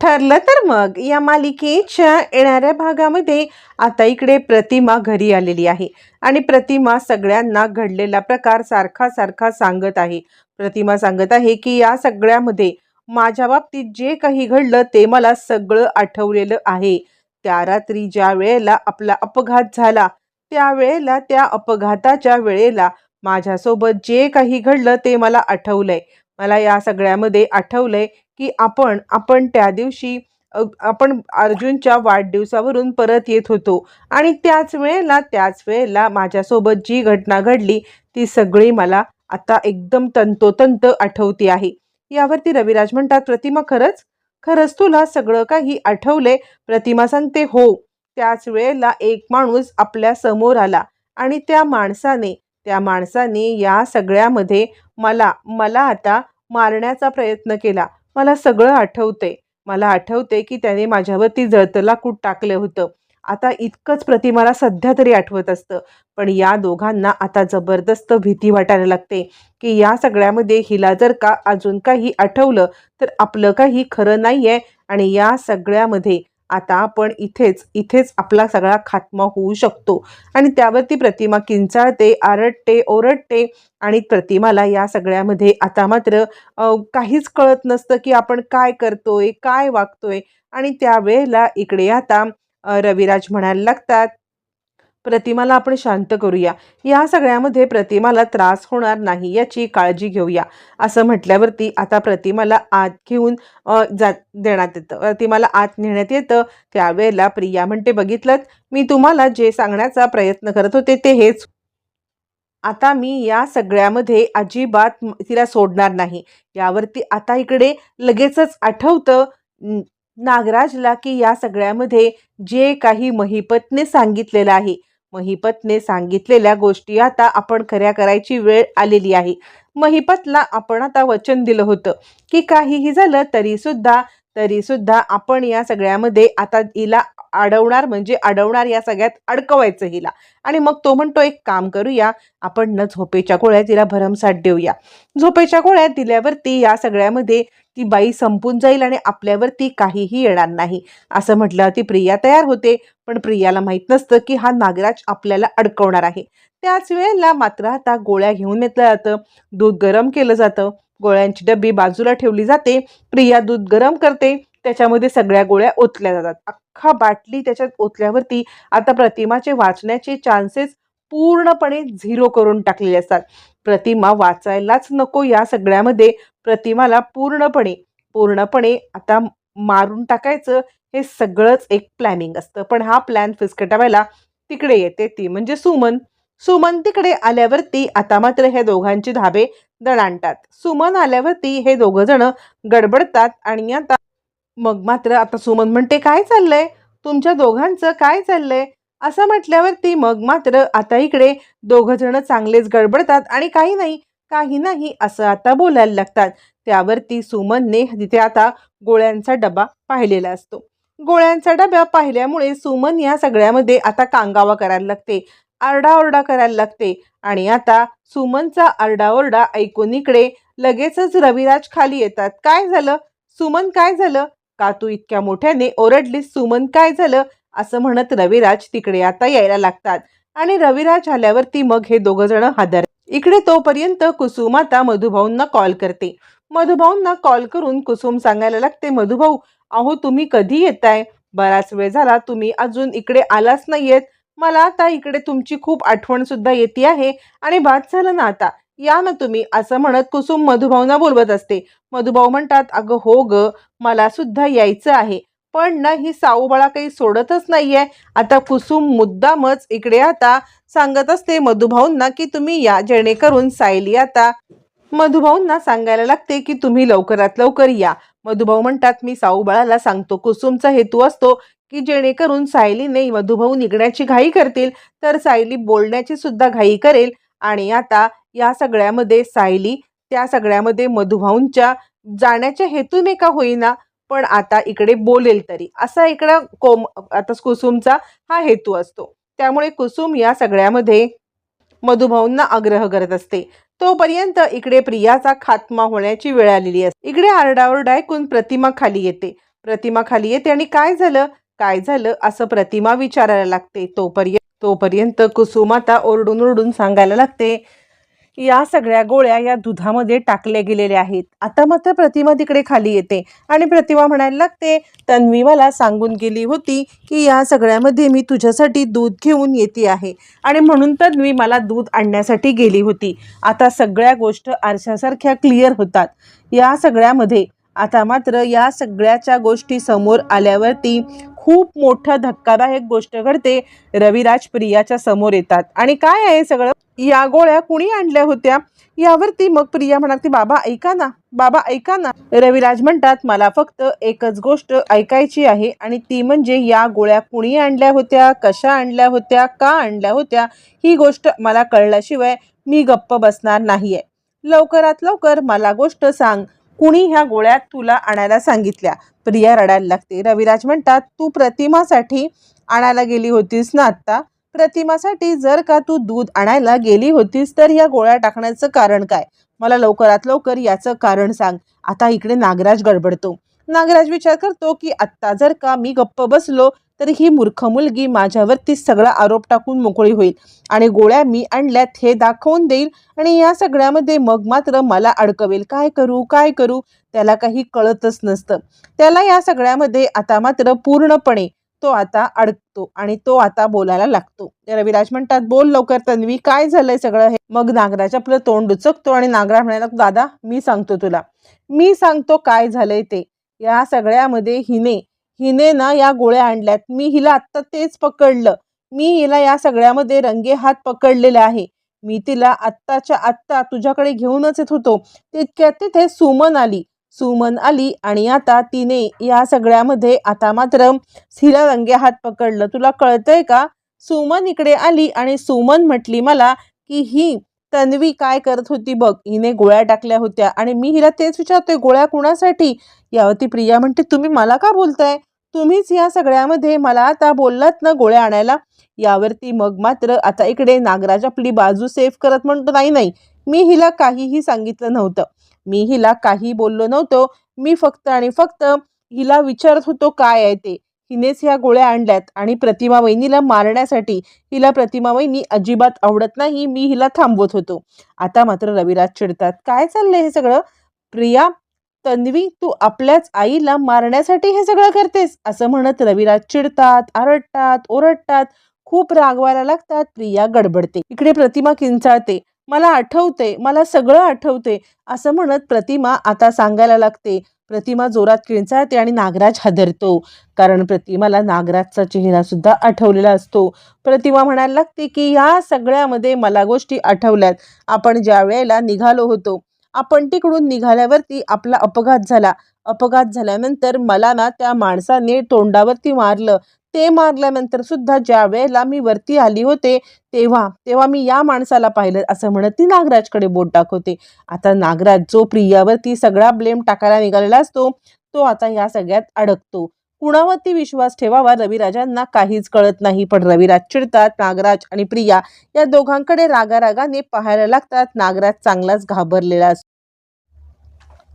ठरलं तर मग या मालिकेच्या येणाऱ्या भागामध्ये आता इकडे प्रतिमा घरी आलेली आहे. आणि प्रतिमा सगळ्यांना घडलेला प्रकार सारखा सारखा सांगत आहे. प्रतिमा सांगत आहे की या सगळ्यामध्ये माझ्या बाबतीत जे काही घडलं ते मला सगळं आठवलेलं आहे. त्या रात्री ज्या वेळेला आपला अपघात झाला त्यावेळेला त्या अपघाताच्या वेळेला माझ्यासोबत जे काही घडलं ते मला आठवलंय. मला या सगळ्यामध्ये आठवलंय की आपण आपण त्या दिवशी आपण अर्जुनच्या वाढदिवसावरून परत येत होतो. आणि त्याच वेळेला त्याच वेळेला माझ्यासोबत जी घटना घडली ती सगळी मला आता एकदम तंतोतंत आठवती आहे. यावरती रविराज म्हणतात प्रतिमा खरंच? खरंच तुला सगळं काही आठवले? प्रतिमा सांगते हो. त्याच वेळेला एक माणूस आपल्यासमोर आला आणि त्या माणसाने त्या माणसाने या सगळ्यामध्ये मला मला आता मारण्याचा प्रयत्न केला. मला सगळं आठवते. मला आठवते की त्याने माझ्यावरती जळतला लाकूड टाकलं होतं. आता इतकंच प्रतिमाला सध्या तरी आठवत असतं. पण या दोघांना आता जबरदस्त भीती वाटायला लागते की या सगळ्यामध्ये हिला जर का अजून काही आठवलं तर आपलं काही खरं नाही आहे आणि या सगळ्यामध्ये आता आपण इथेच इथेच आपला सगळा खात्मा होऊ शकतो. आणि त्यावरती प्रतिमा किंचाळते आरडते ओरडते आणि प्रतिमाला या सगळ्यामध्ये आता मात्र काहीच कळत नसतं की आपण काय करतोय काय वागतोय. आणि त्यावेळेला इकडे आता रविराज म्हणायला लागतात प्रतिमाला आपण शांत करूया. या सगळ्यामध्ये प्रतिमाला त्रास होणार नाही याची काळजी घेऊया. असं म्हटल्यावरती आता प्रतिमाला आत घेऊन जात जा देण्यात येतं. प्रतिमाला आत नेण्यात येतं. त्यावेळेला प्रिया म्हणते बघितलं मी तुम्हाला जे सांगण्याचा प्रयत्न करत होते ते हेच आता मी या सगळ्यामध्ये अजिबात तिला सोडणार नाही. यावरती आता इकडे लगेचच आठवतं नागराजला की या सगळ्यामध्ये जे काही महिपतने सांगितलेलं आहे महिपतने सांगितलेल्या गोष्टी आता आपण खऱ्या करायची वेळ आलेली आहे. महिपतला आपण आता वचन दिलं होतं. की काहीही झालं तरी सुद्धा तरी सुद्धा आपण या सगळ्यामध्ये आता हिला अडवणार म्हणजे अडवणार या सगळ्यात अडकवायचं हिला. आणि मग तो म्हणतो एक काम करूया आपण न झोपेच्या गोळ्या तिला भरमसाठ देऊया. झोपेच्या गोळ्या दिल्यावरती या सगळ्यामध्ये ती बाई संपून जाईल आणि आपल्यावरती काहीही येणार नाही. असं म्हटल्यावरती प्रिया तयार होते पण प्रियाला माहीत नसतं की हा नागराज आपल्याला अडकवणार आहे. त्याच वेळेला मात्र आता गोळ्या घेऊन येतलं जातं दूध गरम केलं जातं. गोळ्यांची डबी बाजूला ठेवली जाते. प्रिया दूध गरम करते. त्याच्यामध्ये सगळ्या गोळ्या ओतल्या जातात. अख्खा बाटली त्याच्यात ओतल्यावरती आता प्रतिमाचे वाचण्याचे चान्सेस पूर्णपणे झिरो करून टाकलेले असतात. प्रतिमा वाचायलाच नको या सगळ्यामध्ये. प्रतिमाला पूर्णपणे पूर्णपणे आता मारून टाकायचं हे सगळंच एक प्लॅनिंग असतं. पण हा प्लॅन फिसकटावायला तिकडे येते ती म्हणजे सुमन. सुमन तिकडे आल्यावरती आता मात्र हे दोघांची धाबे दणाणतात. सुमन आल्यावरती हे दोघं जण गडबडतात आणि आता मग मात्र आता सुमन म्हणते काय चाललंय? तुमच्या दोघांचं काय चाललंय? असं म्हटल्यावरती मग मात्र आता इकडे दोघं जण चांगलेच गडबडतात आणि काही नाही काही नाही असं आता बोलायला लागतात. त्यावरती सुमनने तिथे आता गोळ्यांचा डबा पाहिलेला असतो. गोळ्यांचा डबा पाहिल्यामुळे सुमन या सगळ्यामध्ये आता कांगावा करायला लागते. आरडाओरडा करायला लागते. आणि आता सुमनचा आरडाओरडा ऐकून इकडे लगेचच रविराज खाली येतात. काय झालं? सुमन काय झालं? का तू इतक्या मोठ्याने ओरडलीस? सुमन काय झालं? असं म्हणत रविराज तिकडे आता यायला लागतात. आणि रविराज आल्यावरती मग हे दोघ जण हादर इकडे तोपर्यंत कुसुम आता मधुभाऊंना कॉल करते. मधुभाऊंना कॉल करून कुसुम सांगायला लागते मधुभाऊ अहो तुम्ही कधी येताय? बराच वेळ झाला तुम्ही अजून इकडे आलाच नाहीयेत. मला आता इकडे तुमची खूप आठवण सुद्धा येते आहे. आणि बाद झालं ना आता. या ना तुम्ही असं म्हणत कुसुम मधुभाऊना बोलवत असते. मधुभाऊ म्हणतात अगं हो ग मला सुद्धा यायचं आहे. पण ना ही साऊबाळा काही सोडतच नाहीये. आता कुसुम मुद्दामच इकडे आता सांगत असते मधुभाऊंना की तुम्ही या जेणेकरून सायली आता. मधुभाऊंना सांगायला लागते की तुम्ही लवकरात लवकर या. मधुभाऊ म्हणतात मी साऊबाळाला सांगतो. कुसुमचा हेतू असतो की जेणेकरून सायलीने मधुभाऊ निघण्याची घाई करतील तर सायली बोलण्याची सुद्धा घाई करेल. आणि आता या सगळ्यामध्ये सायली त्या सगळ्यामध्ये मधुभाऊंच्या जाण्याच्या हेतूने का होईना पण आता इकडे बोलेल तरी. असा इकडं कोम आता कुसुमचा हा हेतू असतो. त्यामुळे कुसुम या सगळ्यामध्ये मधुभाऊंना आग्रह करत असते. तोपर्यंत इकडे प्रियाचा खात्मा होण्याची वेळ आलेली असते. इकडे आरडाओरडा ऐकून प्रतिमा खाली येते. प्रतिमा खाली येते आणि काय झालं? काय झालं असं प्रतिमा विचारायला लागते. तोपर्यंत तोपर्यंत कुसुमाता ओरडून ओरडून सांगायला लागते या सगळ्या गोळ्या या दुधामध्ये टाकल्या गेलेल्या आहेत. आता मात्र प्रतिमा तिकडे खाली येते. आणि प्रतिमा म्हणायला लागते तन्वी मला सांगून गेली होती की या सगळ्यामध्ये मी तुझ्यासाठी दूध घेऊन येते आहे. आणि म्हणून तन्वी मला दूध आणण्यासाठी गेली होती. आता सगळ्या गोष्ट आरशासारख्या क्लिअर होतात. या सगळ्यामध्ये आता मात्र या सगळ्याच्या गोष्टी समोर आल्यावरती खूप मोठं धक्कादायक गोष्ट घडते. रविराज प्रियाच्या समोर येतात. आणि काय आहे सगळं? या गोळ्या कुणी आणल्या होत्या? यावरती मग प्रिया म्हणाली बाबा ऐका ना. बाबा ऐका ना. रविराज म्हणतात मला फक्त एकच गोष्ट ऐकायची आहे आणि ती म्हणजे या गोळ्या कुणी आणल्या होत्या? कशा आणल्या होत्या? का आणल्या होत्या? ही गोष्ट मला कळल्याशिवाय मी गप्प बसणार नाहीये. लवकरात लवकर मला गोष्ट सांग. कुणी ह्या गोळ्या तुला आणायला सांगितल्या? प्रिया रडायला लागते. रविराज म्हणतात तू प्रतिमासाठी आणायला गेली होतीस ना आत्ता? प्रतिमासाठी जर का तू दूध आणायला गेली होतीस तर ह्या गोळ्या टाकण्याचं कारण काय? मला लवकरात लवकर याचं कारण सांग. आता इकडे नागराज गडबडतो. नागराज विचार करतो की आत्ता जर का मी गप्प बसलो तर ही मूर्ख मुलगी माझ्यावरती सगळा आरोप टाकून मोकळी होईल आणि गोळ्या मी आणल्यात हे दाखवून देईल आणि या सगळ्यामध्ये मग मात्र मला अडकवेल. काय करू? काय करू? त्याला काही कळतच नसतं. त्याला या सगळ्यामध्ये आता मात्र पूर्णपणे तो आता अडकतो आणि तो आता बोलायला लागतो. रविराज म्हणतात बोल लवकर तन्वी काय झालंय सगळं हे? मग नागराज आपलं तोंड उचकतो आणि नागराज म्हणायला दादा मी सांगतो तुला. मी सांगतो काय झालंय ते. या सगळ्यामध्ये हिने हिने ना या गोळ्या आणल्यात. मी हिला आत्ता तेच पकडलं. मी हिला या सगळ्यामध्ये रंगे हात पकडलेले आहे. मी तिला आत्ताच्या आत्ता तुझ्याकडे घेऊनच येत होतो. तितक्यात तिथे सुमन आली. सुमन आली आणि आता तिने या सगळ्यामध्ये आता मात्र हिला रंगे हात पकडलं. तुला कळतंय का? सुमन इकडे आली आणि सुमन म्हटली मला की ही तन्वी काय करत होती बघ. हिने गोळ्या टाकल्या होत्या आणि मी हिला तेच विचारतोय गोळ्या कुणासाठी? यावरती प्रिया म्हणते तुम्ही मला का बोलताय? तुम्हीच या सगळ्यामध्ये मला आता बोललात ना गोळ्या आणायला यावरती मग मात्र आता इकडे नागराज आपली बाजू सेफ करत म्हणतो नाही नाही मी हिला काहीही सांगितलं नव्हतं. मी हिला काही बोललो नव्हतो. मी फक्त आणि फक्त हिला विचारत होतो काय आहे ते? हिनेच ह्या गोळ्या आणल्यात आणि प्रतिमा वहिनीला मारण्यासाठी हिला प्रतिमा वहिनी अजिबात आवडत नाही मी हिला थांबवत होतो. आता मात्र रविराज चिडतात काय चाललंय हे सगळं? प्रिया तन्वी तू आपल्याच आईला मारण्यासाठी हे सगळं करतेस? असं म्हणत रविराज चिडतात आरडतात ओरडतात खूप रागवायला लागतात प्रिया गडबडते. इकडे प्रतिमा किंचाळते. मला आठवते मला सगळं आठवते असं म्हणत प्रतिमा आता सांगायला लागते. प्रतिमा जोरात किंचाळते आणि नागराज हादरतो. कारण प्रतिमाला नागराजचा चेहरा सुद्धा आठवलेला असतो. प्रतिमा म्हणायला लागते की या सगळ्यामध्ये मला गोष्टी आठवल्यात. आपण ज्या वेळेला निघालो होतो आपण तिकडून निघाल्यावरती आपला अपघात झाला. अपघात झाल्यानंतर मला ना त्या माणसाने तोंडावरती मारलं. ते मारल्यानंतर सुद्धा ज्या वेळेला मी वरती आली होते तेव्हा तेव्हा मी या माणसाला पाहिलं असं म्हणत ती नागराजकडे बोट दाखवते. आता नागराज जो प्रियावरती सगळा ब्लेम टाकायला निघालेला असतो तो आता या सगळ्यात अडकतो. कुणावरती विश्वास ठेवावा रविराजांना काहीच कळत नाही पण रविराज चिडतात नागराज आणि प्रिया या दोघांकडे रागारागाने पाहायला लागतात. नागराज चांगलाच घाबरलेला असतो.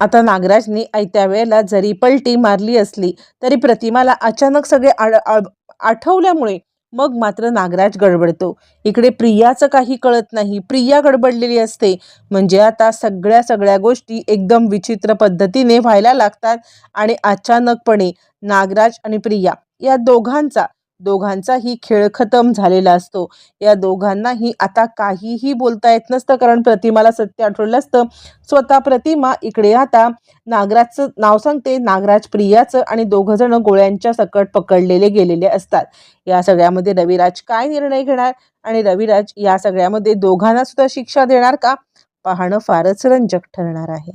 आता नागराजने आयत्या वेळेला जरी पलटी मारली असली तरी प्रतिमाला अचानक सगळे आड- आठवल्यामुळे मग मात्र नागराज गडबडतो. इकडे प्रियाचं काही कळत नाही. प्रिया गडबडलेली असते. म्हणजे आता सगळ्या सगळ्या गोष्टी एकदम विचित्र पद्धतीने व्हायला लागतात आणि अचानकपणे नागराज आणि प्रिया या दोघांचा दोघांचाही खेळ खतम झालेला असतो. या दोघांनाही आता काहीही बोलता येत नसतं कारण प्रतिमाला सत्य आठवलं असतं. स्वतः प्रतिमा इकडे आता नागराजचं नाव सांगते नागराज प्रियाचं आणि दोघंजण गोळ्यांच्या सकट पकडलेले गेलेले असतात. या सगळ्यामध्ये रविराज काय निर्णय घेणार आणि रविराज या सगळ्यामध्ये दोघांना सुद्धा शिक्षा देणार का? पाहणं फारच रंजक ठरणार आहे.